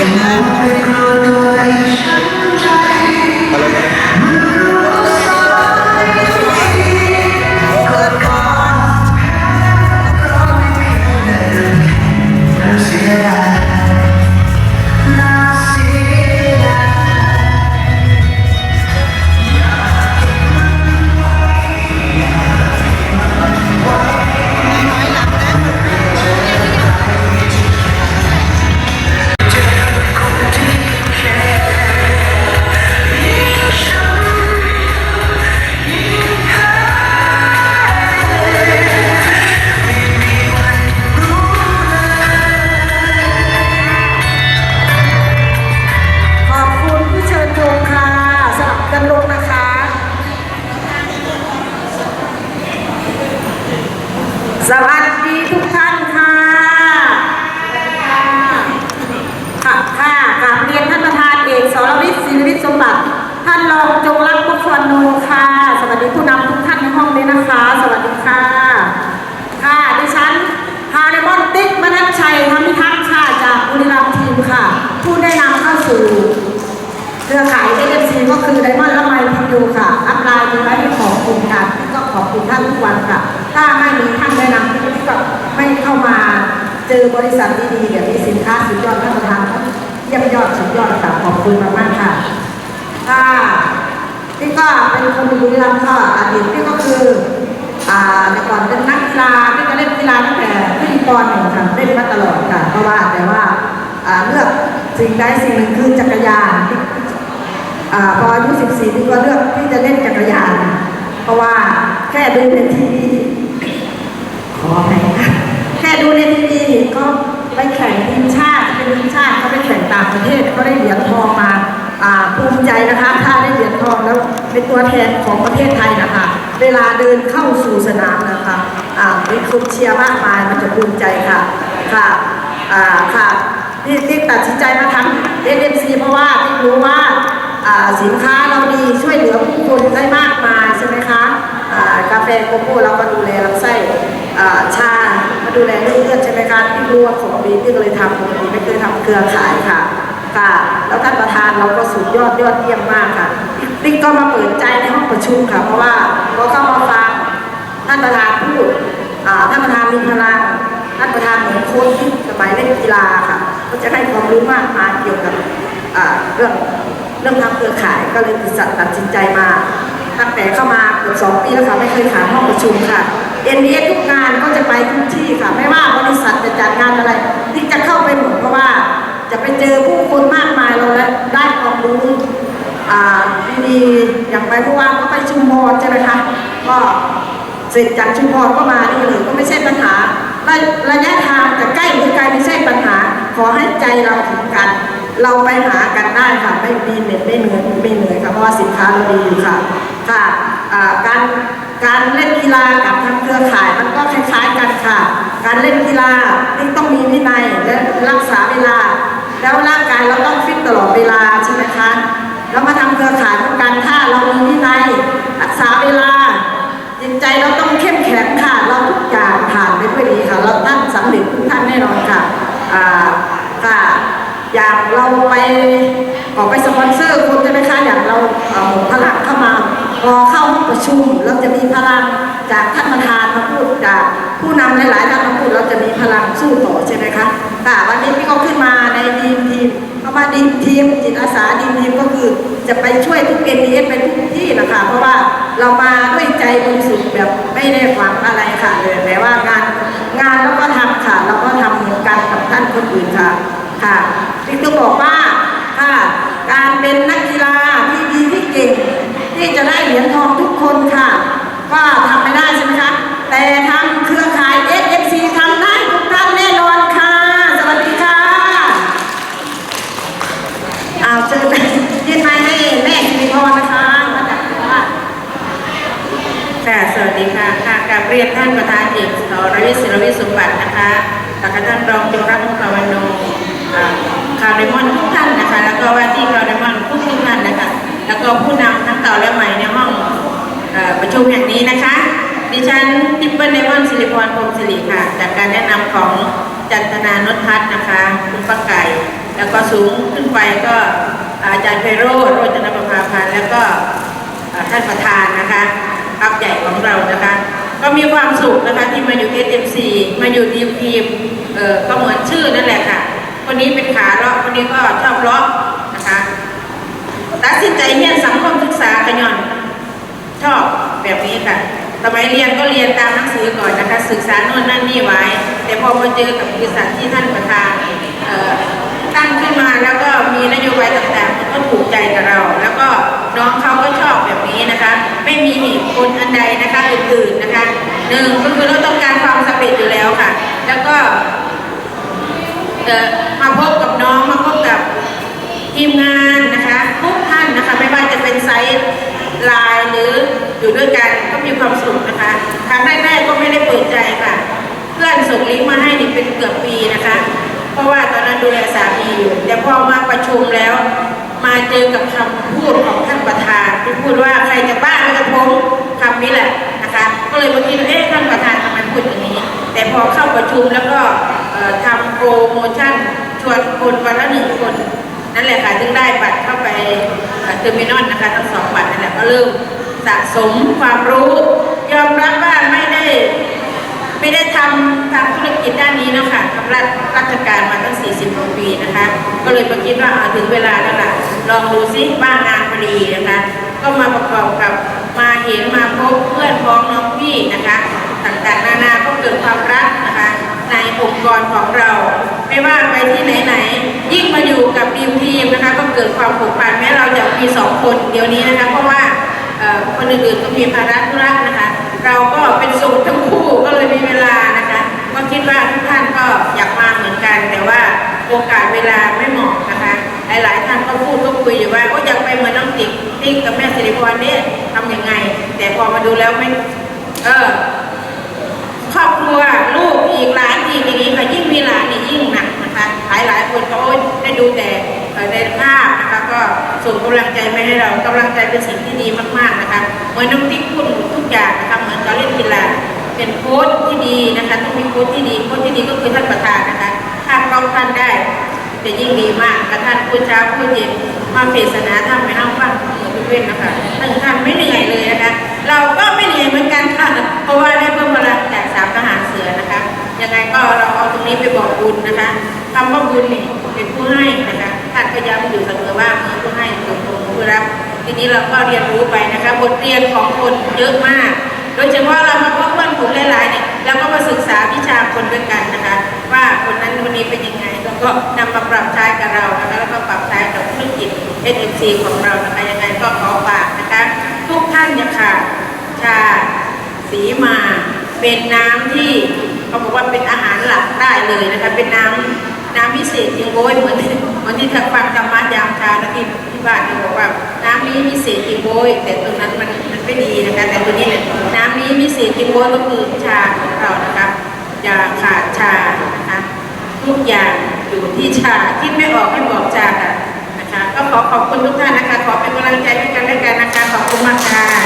ข สมบัติ ท่านรองจงรักพุทธวรรณนค่ะ สวัสดีผู้นำทุกท่านในห้องนี้นะคะ สวัสดีค่ะ ค่ะดิฉันฮาร์เรมอนติ๊กมนัชชัยธรรมิทักษ์ค่ะจากบุรีรัมย์ทีมค่ะ ผู้ได้นำเข้าสู่เครือข่าย AFC ก็คือไดมอนด์ละไมพิยูค่ะ อัพไลน์มีไว้ให้ของกลุ่มค่ะก็ขอบคุณท่านทุกวันค่ะ ถ้าไม่มีท่านแนะนำที่ก็ไม่เข้ามาเจอบริษัทดีๆแบบนี้สินค้าสุดยอดท่านประธานเยี่ยมยอดสุดยอดค่ะขอบคุณมากๆค่ะ ค่ะพี่ก็เป็นคนบุรีรัมย์ค่ะอดีตพี่ก็คืออ่าแต่ก่อนเป็นนักกีฬาพี่ก็เล่นกีฬาตั้งแต่พี่ปอนหนึ่งค่ะเล่นมาตลอดค่ะเพราะว่าแต่ว่าอ่าเลือกสิ่งใดสิ่งหนึ่งคือจักรยานอาพออายุ14พี่ก็เลือกที่จะเล่นจักรยาน เพราะว่าแค่ดูในทีวีขอไปค่ะแค่ดูในทีวีก็ไปแข่งทีมชาติเป็นทีมชาติเขาไปแข่งต่างประเทศเขาได้เหรียญทองมา ภูมิใจนะคะถ้าได้เหรียญทองแล้วเป็นตัวแทนของประเทศไทยนะคะ เวลาเดินเข้าสู่สนามนะคะอ่ามีคนเชียร์มากมายมันจะภูมิใจค่ะค่ะอ่าค่ะที่ที่ตัดสินใจมาทำเอ็นซีเพราะว่าที่รู้ว่าอ่าสินค้าเราดีช่วยเหลือผู้คนได้มากมายใช่ไหมคะอ่ากาแฟโกโก้เราก็ดูแลลำไส้อ่าชามาดูแลเลือดใช่ไหมคะที่รู้ว่าของดีที่ก็เลยทำปกติไม่เคยทำเครือขายค่ะ ค่ะ แล้วท่านประธานเราก็สุดยอดยอดเยี่ยมมากค่ะติ๊กก็มาเปิดใจในห้องประชุมค่ะ เพราะว่าพอเข้ามาฟังท่านประธานพูดท่านประธานมีพลังท่านประธานเหมือนโค้ชที่สมัยเล่นกีฬาค่ะ ก็จะให้ความรู้มากมายเกี่ยวกับเรื่องเรื่องทำเครือข่ายก็เลยตัดสินใจมาตั้งแต่เข้ามาเกือบสองปีแล้วค่ะไม่เคยขาดห้องประชุมค่ะ NDS ทุกงานก็จะไปทุกที่ค่ะ ไม่ว่าบริษัทจะจัดงานอะไรที่จะเข้าไปหมด เจอผู้คนมากมายเราและได้ความรู้อ่าดีๆอย่างไปผู้ว่าก็ไปชุมพรใช่ไหมคะก็เสร็จจากชุมพรก็มานี่เลยก็ไม่ใช่ปัญหาระระยะทางจะใกล้หรือไกลไม่ใช่ปัญหา ขอให้ใจเราถึงกัน เราไปหากันได้ค่ะไม่มีเหน็ดไม่เหนื่อยไม่เหนื่อยค่ะเพราะว่าสินค้าเราดีอยู่ค่ะค่ะอ่าการการเล่นกีฬากับทำเครือข่ายมันก็คล้ายๆกันค่ะ การเล่นกีฬาต้องมีวินัยและรักษาเวลา แล้วร่างกายเราต้องฟิตตลอดเวลาใช่ไหมคะแล้วมาทำเครือข่ายเหมือนกันถ้าเรามีวินัยรักษาเวลา จิตใจเราต้องเข้มแข็งค่ะ เราทุกอย่างผ่านไปด้วยดีค่ะ เราท่านสำเร็จทุกท่านแน่นอนค่ะอ่าค่ะอย่างเราไปออกไปสปอนเซอร์คนใช่ไหมคะอย่างเราเอาหมดพลังเข้ามาพอเข้าห้องประชุมเราจะมีพลังจากท่านประธานมาพูดจากผู้นำหลายๆท่านมาพูดเราจะมีพลังสู้ต่อใช่ไหมคะ ค่ะวันนี้พี่ก็ขึ้นมาในดีมทีมเขามาดีมทีมจิตอาสาดีมทีมก็คือ จะไปช่วยทุกเอ็นดีเอสไปทุกที่นะคะเพราะว่าเรามาด้วยใจบริสุทธิ์แบบไม่ได้หวังอะไรค่ะเลยแต่ว่างานงานเราก็ทำค่ะเราก็ทำเหมือนกันกับท่านคนอื่นค่ะค่ะพี่ต้องบอกว่าค่ะการเป็นนักกีฬาที่ดีที่เก่ง ที่จะได้เหรียญทองทุกคนค่ะานประธานเอกสรวิทย์ศิรวิสมบัตินะคะแล้วก็ท่านรองจงรักมุขวันโนคาร์เรมอนทุกท่านนะคะ แล้วก็ว่าที่คาร์เรมอนทุกทุกท่านนะคะ แล้วก็ผู้นำทั้งเก่าและใหม่ในห้องประชุมแห่งนี้นะคะ ดิฉันทิปเปิลไดมอนสิริพรพรมสิริค่ะ จากการแนะนำของจันทนานุทัศน์นะคะคุณป้าไก่ แล้วก็สูงขึ้นไปก็อาจารย์ไพโรโรจนประภาพันธ์แล้วก็ท่านประธานนะคะอัพใหญ่ของเรานะคะ ก็มีความสุขนะคะที่มาอยู่ SMC มาอยู่ดีมทีมเออก็เหมือนชื่อนั่นแหละค่ะ คนนี้เป็นขาเลาะคนนี้ก็ชอบเลาะนะคะตัดสินใจเรียนสังคมศึกษากระยอนชอบแบบนี้ค่ะสมัยเรียนก็เรียนตามหนังสือก่อนนะคะศึกษาโน่นนั่นนี่ไว้ แต่พอมาเจอกับบริษัทที่ท่านประธาน นึ่งก็คือเราต้องการความสำเร็จอยู่แล้วค่ะ แล้วก็มาพบกับน้องมาพบกับทีมงานนะคะทุกท่านนะคะ ไม่ว่าจะเป็นไซต์ไลน์หรืออยู่ด้วยกันก็มีความสุขนะคะครั้งแรกๆก็ไม่ได้เปิดใจค่ะ เพื่อนส่งลิงก์มาให้นี่เป็นเกือบปีนะคะ เพราะว่าตอนนั้นดูแลสามีอยู่แต่พอมาประชุมแล้ว มาเจอกับคำพูดของท่านประธานที่พูดว่าใครจะบ้าไม่จะพ้งคำนี้แหละ นะคะ ก็เลยมาคิดว่าเอ๊ะท่านประธานทำไมพูดอย่างนี้ แต่พอเข้าประชุมแล้วก็ทำโปรโมชั่นชวนคนวันละหนึ่งคน นั่นแหละค่ะถึงได้บัตรเข้าไปเทอร์มินอลนะคะทั้งสองบัตรนั่นแหละก็เริ่มสะสมความรู้ ยอมรับว่าไม่ได้ไม่ได้ทำทำธุรกิจด้านนี้นะคะทำราชราชการมาตั้ง 40กว่าปีนะคะ ก็เลยมาคิดว่าอ่าถึงเวลาแล้วล่ะลองดูซิบ้างงานพอดีนะคะ ก็มาประกอบกับมาเห็นมาพบเพื่อนพ้อง น้องพี่นะคะต่างๆนานาก็เกิดความรักนะคะในองค์กรของเรา ไม่ว่าไปที่ไหนๆยิ่งมาอยู่กับทีมทีมนะคะก็เกิดความผูกพันแม้เราจะมีสองคนเดี๋ยวนี้นะคะเพราะว่าคนอื่นๆก็มีภาระธุระนะคะ เราก็เป็นสูตรทั้งคู่ก็เลยมีเวลานะคะ ก็คิดว่าทุกท่านก็อยากมาเหมือนกัน แต่ว่าโอกาสเวลาไม่เหมาะนะคะ หลายๆท่านก็พูดก็คุยอยู่ว่าโอ้อยากไปเหมือนน้องติ๊กติ๊กกับแม่สิริพรเนี่ยทำยังไง แต่พอมาดูแล้วไม่ เออครอบครัวลูกอีกหลานอีกอย่างนี้ค่ะยิ่งมีหลานนี่ยิ่งหนักนะคะหลายหลายคนก็โอ๊ยได้ดูแต่ในภาพนะคะก็ส่งกำลังใจมาให้เรากำลังใจเป็นสิ่งที่ดีมากๆนะคะเหมือนน้องติ๊กพูดทุกอย่างนะคะเหมือนการเล่นกีฬาเป็นโค้ชที่ดีนะคะต้องมีโค้ชที่ดีโค้ชที่ดีก็คือท่านประธานนะคะ ถ้าเขาท่านได้จะยิ่งดีมากกระท่านพูดเช้าพูดเย็นมาเทศนาทำให้เราฟังเหมือนทุกเว้นนะคะท่านท่านไม่เหนื่อยเลยนะคะ เราก็ไม่เหนื่อยเหมือนกันค่ะ เพราะว่าได้เพิ่มพลังจากสามทหารเสือนะคะ ยังไงก็เราเอาตรงนี้ไปบอกบุญนะคะคำว่าบุญนี่เป็นผู้ให้นะคะท่านก็ย้ำอยู่เสมอว่ามือผู้ให้มือผู้รับ ทีนี้เราก็เรียนรู้ไปนะคะ บทเรียนของคนเยอะมาก โดยเฉพาะเรามาพบเพื่อนฝูงหลายๆเนี่ยเราก็มาศึกษาวิชาคนด้วยกันนะคะ ว่าคนนั้นคนนี้เป็นยังไงแล้วก็นำมาปรับใช้กับเรานะคะแล้วก็ปรับใช้กับธุรกิจ SMC ของเรานะคะยังไงก็ขอฝากนะคะ ทุกท่านเนี่ยค่ะ ชาสีมา เป็นน้ำที่เขาบอกว่าเป็นอาหารหลักได้เลยนะคะ เป็นน้ำน้ำพิเศษจริงโว้ยเหมือนเหมือนที่ทางฟังธรรมะยามชาที่ที่บ้านเขาบอกว่า น้ำนี้พิเศษจริงโว้ยแต่ตรงนั้นมันมันไม่ดีนะคะ แต่ตัวนี้เนี่ยน้ำนี้พิเศษจริงโว้ยก็คือชาของเรานะคะอย่าขาดชานะคะทุกอย่างอยู่ที่ชาคิดไม่ออกให้บอกชาค่ะนะคะ ก็ขอขอบคุณทุกท่านนะคะ ขอเป็นกำลังใจให้กันและกันนะคะ ขอบคุณมากค่ะ